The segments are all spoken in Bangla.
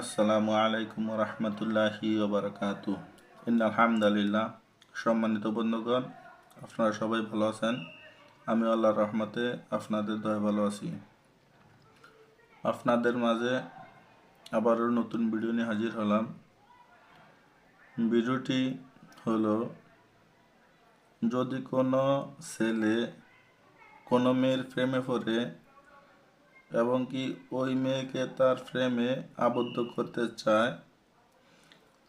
আসসালামু আলাইকুম রহমতুল্লাহি ওবরাকাতু আলহামদুলিল্লাহ। সম্মানিত বন্ধুগণ, আপনারা সবাই ভালো আছেন? আমি আল্লাহর রহমতে আপনাদের দয় ভালো আছি। আপনাদের মাঝে আবারও নতুন ভিডিও নিয়ে হাজির হলাম। ভিডিওটি হলো, যদি কোনো ছেলে কোনো মেয়ের প্রেমে পড়ে এবং কি ওই মেয়েকে তার ফ্রেমে আবদ্ধ করতে চায়,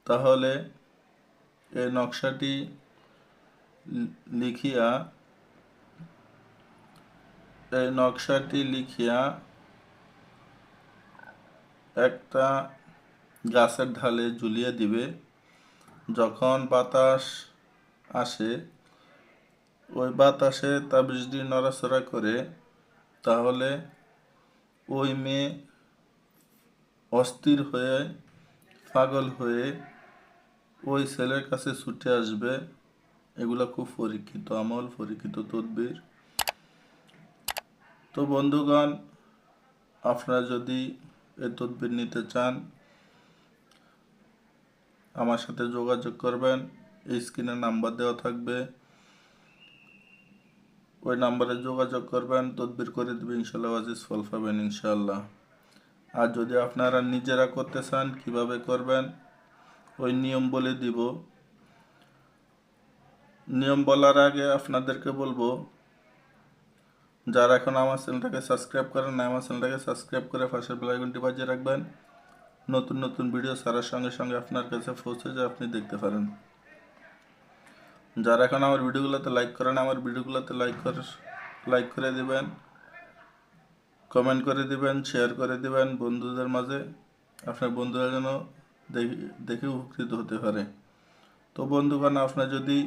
তাহলে এই নকশাটি লিখিয়া এই নকশাটি লিখিয়া একটা গাছের ঢালে ঝুলিয়ে দিবে। যখন বাতাস আসে, ওই বাতাসে তাবিজটি নড়াচড়া করে, তাহলে ওই মেয়ে অস্থির হয়ে, পাগল হয়ে ওই ছেলের কাছে ছুটে আসবে। এগুলো খুব পরীক্ষিত, আমল পরীক্ষিত তদবির। তো বন্ধুগণ, আপনারা যদি এ তদবির নিতে চান, আমার সাথে যোগাযোগ করবেন। এই স্ক্রিনে নাম্বার দেওয়া থাকবে। ওই নাম্বারে যোগাযোগ করবেন, তদবির করে দেবে ইনশাল্লাহ আজিজ ফল পাবেন, ইনশাল্লাহ। আর যদি আপনারা নিজেরা করতে চান, কীভাবে করবেন? ওই নিয়ম বলে দিব। নিয়ম বলার আগে আপনাদেরকে বলব, যারা এখন আমার চ্যানেলটাকে সাবস্ক্রাইব করেন না আমার চ্যানেলটাকে সাবস্ক্রাইব করে পাশের বেলাইকনটি বাজিয়ে রাখবেন। নতুন নতুন ভিডিও ছাড়ার সঙ্গে সঙ্গে আপনার কাছে পৌঁছে যায়, আপনি দেখতে পারেন। যারা এখন আমার ভিডিওগুলোতে লাইক করেন আমার ভিডিওগুলোতে লাইক করে লাইক করে দিবেন কমেন্ট করে দিবেন শেয়ার করে দিবেন বন্ধুদের মাঝে, আপনার বন্ধুরা যেন দেখে উপকৃত হতে পারে। তো বন্ধুগণ, আপনার যদি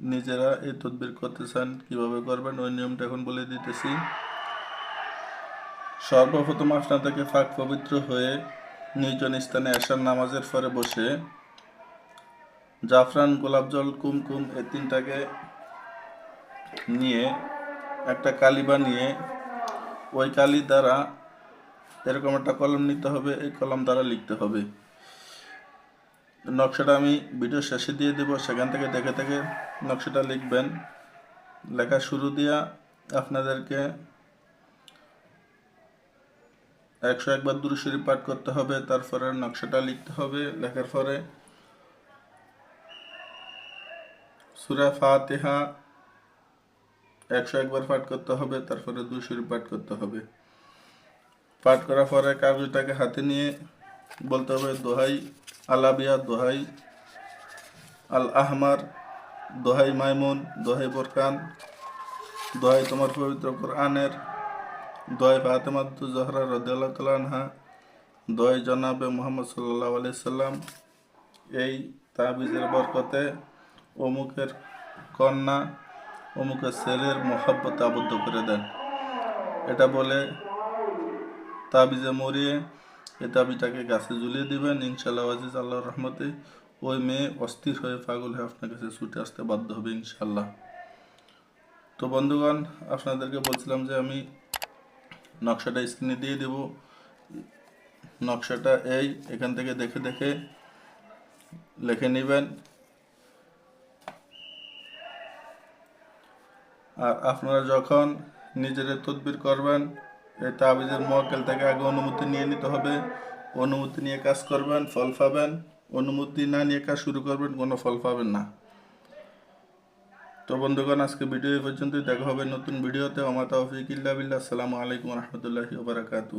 নিজেরা এই তদবির করতে চান, কীভাবে করবেন, ওই নিয়মটা এখন বলে দিতেছি। সর্বপ্রথম আপনাদেরকে ফাঁক পবিত্র হয়ে নির্জন স্থানে আসার নামাজের পরে বসে জাফরান গোলাপ জল কুমকুম এই তিনটাকে নিয়ে একটা কালি বানিয়ে ওই কালি দ্বারা এরকম একটা কলম নিতে হবে, এই কলম দ্বারা লিখতে হবে। নকশাটা আমি ভিডিও শেষে দিয়ে দেব, সেখান থেকে দেখে থেকে নকশাটা লিখবেন। লেখা শুরু দিয়া আপনাদেরকে একশো একবার দুরুশরী পাঠ করতে হবে, তারপরে নকশাটা লিখতে হবে। লেখার পরে সুরা ফাতিহা একশো একবার পাঠ করতে হবে, তারপরে দুশোর পাঠ করতে হবে। পাঠ করার পরে কাগজটাকে হাতে নিয়ে বলতে হবে, দোহাই আলাবিয়া, দোহাই আল আহমার দোহাই মাইমুন, দোহাই বোরকান, দোহাই তোমার পবিত্র কোরআনের, দোহাই ফাতেমাদ্দু জহরা রদিয়াল্লাহ তালানহা দোহাই জনাবে মোহাম্মদ সাল্লাহ আলি সাল্লাম। এই তাবিজের বরকতে অমুকের কন্যা, অমুকের ছেলের মহাব্বতে আবদ্ধ করে দেন। এটা বলে তাবিজে মরিয়ে এই তাবিজটাকে গাছে ঝুলিয়ে দিবেন। ইনশাল্লাহ আজিজ আল্লাহর রহমতে ওই মেয়ে অস্থির হয়ে পাগল হয়ে আপনার কাছে ছুটে আসতে বাধ্য হবে ইনশাল্লাহ তো বন্ধুগণ, আপনাদেরকে বলছিলাম যে আমি নকশাটা স্ক্রিনে দিয়ে দেব। নকশাটা এই এখান থেকে দেখে দেখে লিখে নেবেন। আর আপনারা যখন নিজেদের তদবির করবেন, এই তাবিজের মক্কেল থেকে আগে অনুমতি নিয়ে নিতে হবে। অনুমতি নিয়ে কাজ করবেন, ফল পাবেন। অনুমতি না নিয়ে কাজ শুরু করবেন, কোনো ফল পাবেন না। তো বন্ধুগণ, আজকে ভিডিও এই পর্যন্তই। দেখা হবে নতুন ভিডিওতে। আমার তৌফিক ইল্লা বিল্লাহ। আসসালামু আলাইকুম রহমতুল্লাহি ওবরাকাতু